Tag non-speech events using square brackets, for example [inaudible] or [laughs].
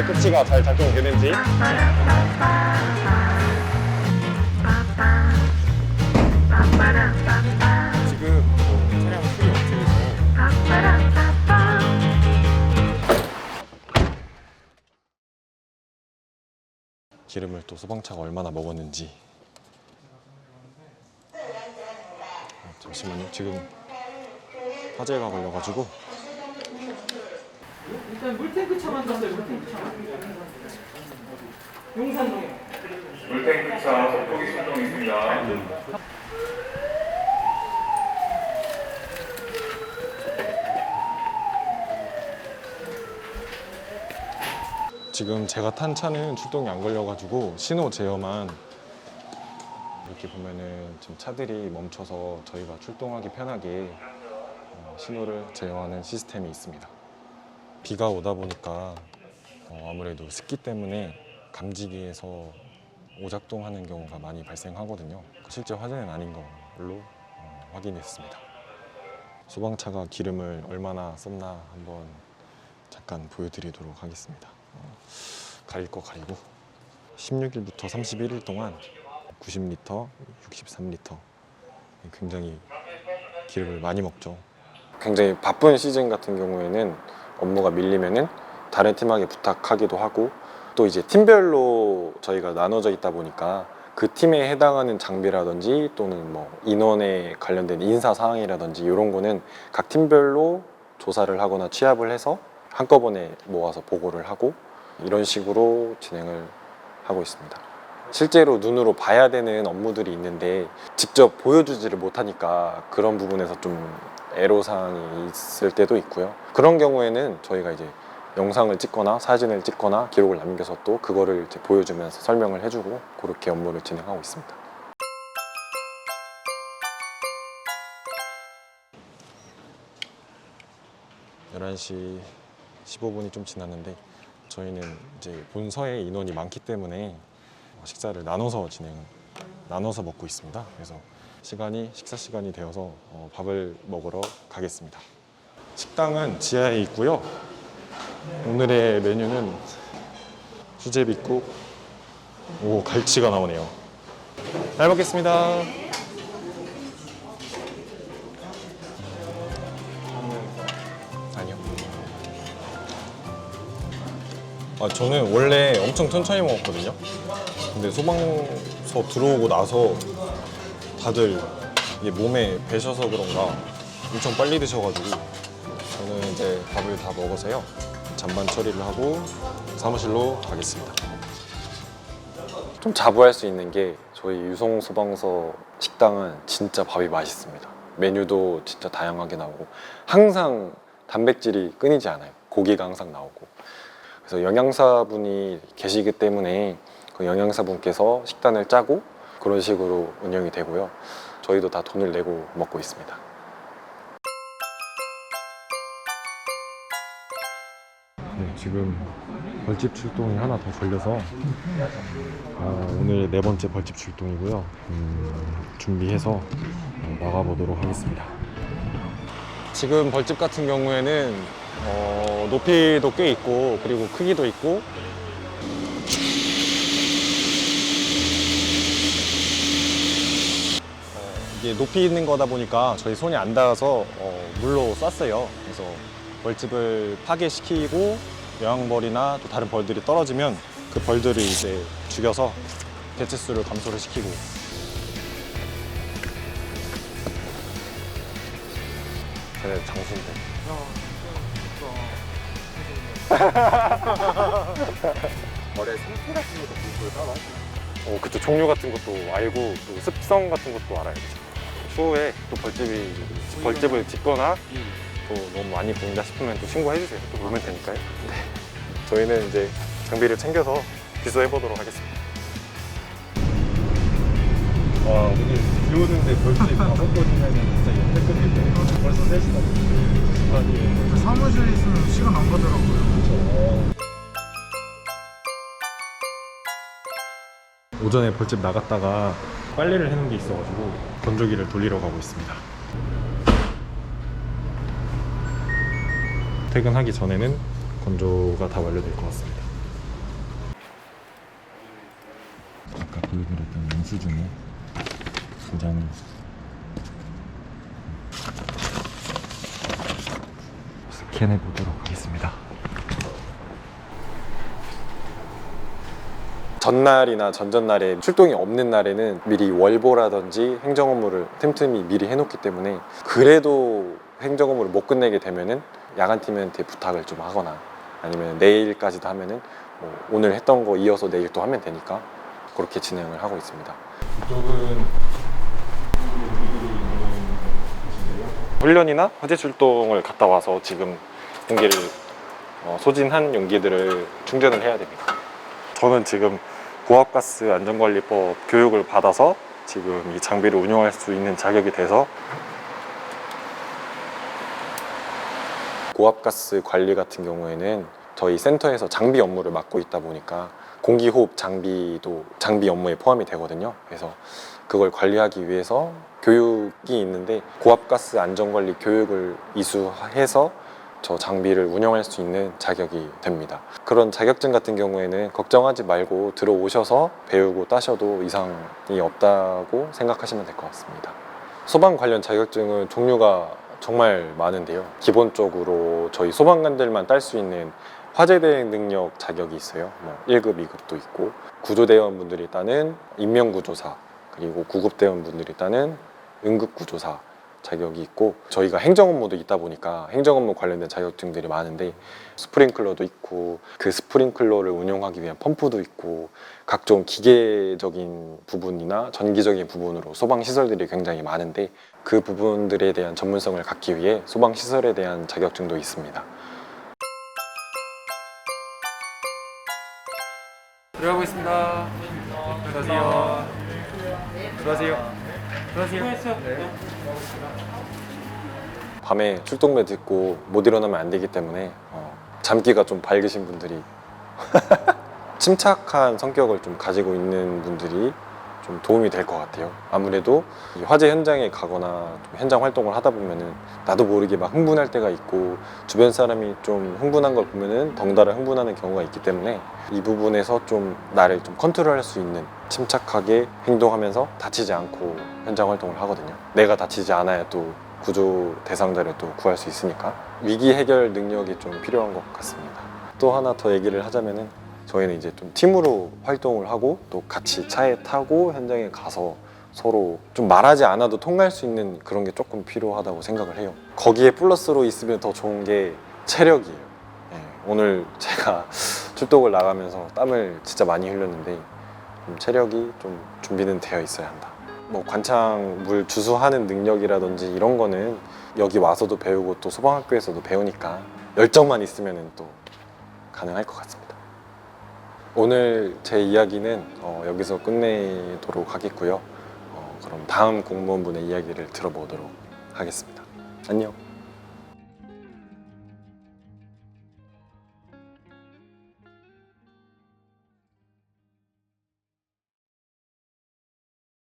그 토치가 잘 작동되는지. 지금 뭐 차량 수리 업체에서 기름을 또 소방차가 얼마나 먹었는지. 어, 잠시만요. 지금 화재가 걸려가지고 일단 물탱크 차만 떴어요. 물탱크 차. 용산동에. 물탱크 차 속도기 출동 있습니다. 지금 제가 탄 차는 출동이 안 걸려가지고 신호 제어만 이렇게 보면은 지금 차들이 멈춰서 저희가 출동하기 편하게 어, 신호를 제어하는 시스템이 있습니다. 비가 오다 보니까 어, 아무래도 습기 때문에 감지기에서 오작동하는 경우가 많이 발생하거든요. 실제 화재는 아닌 걸로 어, 확인했습니다. 소방차가 기름을 얼마나 썼나 한번 잠깐 보여드리도록 하겠습니다. 어, 가릴 거 가리고 16일부터 31일 동안 90리터, 63리터 굉장히 기름을 많이 먹죠. 굉장히 바쁜 시즌 같은 경우에는 업무가 밀리면은 다른 팀에게 부탁하기도 하고 또 이제 팀별로 저희가 나눠져 있다 보니까 그 팀에 해당하는 장비라든지 또는 뭐 인원에 관련된 인사 사항이라든지 이런 거는 각 팀별로 조사를 하거나 취합을 해서 한꺼번에 모아서 보고를 하고 이런 식으로 진행을 하고 있습니다. 실제로 눈으로 봐야 되는 업무들이 있는데 직접 보여주지를 못하니까 그런 부분에서 좀 애로사항이 있을 때도 있고요. 그런 경우에는 저희가 이제 영상을 찍거나 사진을 찍거나 기록을 남겨서 또 그거를 이제 보여주면서 설명을 해주고 그렇게 업무를 진행하고 있습니다. 열한 시 15분이 좀 지났는데 저희는 이제 본서에 인원이 많기 때문에 식사를 나눠서 진행, 나눠서 먹고 있습니다. 그래서 시간이 식사 시간이 되어서 어, 밥을 먹으러 가겠습니다. 식당은 지하에 있고요. 오늘의 메뉴는 수제비국, 오 갈치가 나오네요. 잘 먹겠습니다. 아니요. 아, 저는 원래 엄청 천천히 먹었거든요. 근데 소방서 들어오고 나서 다들 이게 몸에 배셔서 그런가 엄청 빨리 드셔가지고 저는 이제 밥을 다 먹어서요. 잔반 처리를 하고 사무실로 가겠습니다. 좀 자부할 수 있는 게 저희 유성 소방서 식당은 진짜 밥이 맛있습니다. 메뉴도 진짜 다양하게 나오고 항상 단백질이 끊이지 않아요. 고기가 항상 나오고. 그래서 영양사분이 계시기 때문에 그 영양사분께서 식단을 짜고 그런 식으로 운영이 되고요. 저희도 다 돈을 내고 먹고 있습니다. 네, 지금 벌집 출동이 하나 더 걸려서 아, 오늘 네 번째 벌집 출동이고요. 음, 준비해서 어, 나가보도록 하겠습니다. 지금 벌집 같은 경우에는 어, 높이도 꽤 있고 그리고 크기도 있고 이게 높이 있는 거다 보니까 저희 손이 안 닿아서 어, 물로 쐈어요. 그래서 벌집을 파괴시키고 여왕벌이나 또 다른 벌들이 떨어지면 그 벌들을 이제 죽여서 개체수를 감소를 시키고 그래 장수인데 벌의 상태 같은 것도 공부를 따로 하시나요? 어, 그쵸. 종류 같은 것도 알고, 또 습성 같은 것도 알아요. 추후에 또 벌집이, 벌집을 짓거나 또 너무 많이 보인다 싶으면 또 신고해 주세요. 또 보면 되니까요. 네. 저희는 이제 장비를 챙겨서 비서해보도록 하겠습니다. 와, 오늘 비 오는데 벌집 다섯 번이면 진짜 역대급인데 벌써 3시간. 아니, 사무실에 있으면 시간 안 가더라고요. 오전에 벌집 나갔다가 빨래를 해놓은 게 있어가지고 건조기를 돌리러 가고 있습니다. 퇴근하기 전에는 건조가 다 완료될 것 같습니다. 아까 보여드렸던 영수증에 도장 스캔해 보도록 하겠습니다. 전날이나 전전날에 출동이 없는 날에는 미리 월보라든지 행정 업무를 틈틈이 미리 해놓기 때문에 그래도 행정 업무를 못 끝내게 되면은 야간팀한테 부탁을 좀 하거나 아니면 내일까지도 하면은 뭐 오늘 했던 거 이어서 내일 또 하면 되니까 그렇게 진행을 하고 있습니다. 이쪽은 훈련이나 화재 출동을 갔다 와서 지금 용기를 어, 소진한 용기들을 충전을 해야 됩니다. 저는 지금 고압가스 안전관리법 교육을 받아서 지금 이 장비를 운영할 수 있는 자격이 돼서 고압가스 관리 같은 경우에는 저희 센터에서 장비 업무를 맡고 있다 보니까 공기호흡 장비도 장비 업무에 포함이 되거든요. 그래서 그걸 관리하기 위해서 교육이 있는데 고압가스 안전관리 교육을 이수해서 저 장비를 운영할 수 있는 자격이 됩니다. 그런 자격증 같은 경우에는 걱정하지 말고 들어오셔서 배우고 따셔도 이상이 없다고 생각하시면 될 것 같습니다. 소방 관련 자격증은 종류가 정말 많은데요. 기본적으로 저희 소방관들만 딸 수 있는 화재 대응 능력 자격이 있어요. 뭐 1급, 2급도 있고 구조대원분들이 따는 인명구조사 그리고 구급대원분들이 따는 응급구조사 자격이 있고 저희가 행정 업무도 있다 보니까 행정 업무 관련된 자격증들이 많은데 스프링클러도 있고 그 스프링클러를 운영하기 위한 펌프도 있고 각종 기계적인 부분이나 전기적인 부분으로 소방 시설들이 굉장히 많은데 그 부분들에 대한 전문성을 갖기 위해 소방 시설에 대한 자격증도 있습니다. 들어가고 있습니다. 들어가세요. 들어가세요. 들어가세요. 네. 밤에 출동배 듣고 못 일어나면 안 되기 때문에 어, 잠기가 좀 밝으신 분들이 [laughs] 침착한 성격을 좀 가지고 있는 분들이 좀 도움이 될 것 같아요. 아무래도 이 화재 현장에 가거나 좀 현장 활동을 하다 보면은 나도 모르게 막 흥분할 때가 있고 주변 사람이 좀 흥분한 걸 보면은 덩달아 흥분하는 경우가 있기 때문에 이 부분에서 좀 나를 좀 컨트롤할 수 있는 침착하게 행동하면서 다치지 않고 현장 활동을 하거든요. 내가 다치지 않아야 또 구조 대상자를 또 구할 수 있으니까 위기 해결 능력이 좀 필요한 것 같습니다. 또 하나 더 얘기를 하자면은 저희는 이제 좀 팀으로 활동을 하고 또 같이 차에 타고 현장에 가서 서로 좀 말하지 않아도 통할 수 있는 그런 게 조금 필요하다고 생각을 해요. 거기에 플러스로 있으면 더 좋은 게 체력이에요. 예, 오늘 제가 [laughs] 출동을 나가면서 땀을 진짜 많이 흘렸는데 좀 체력이 좀 준비는 되어 있어야 한다. 뭐 관창 물 주수하는 능력이라든지 이런 거는 여기 와서도 배우고 또 소방학교에서도 배우니까 열정만 있으면 또 가능할 것 같습니다. 오늘 제 이야기는 어, 여기서 끝내도록 하겠고요. 어, 그럼 다음 공무원분의 이야기를 들어보도록 하겠습니다. 안녕.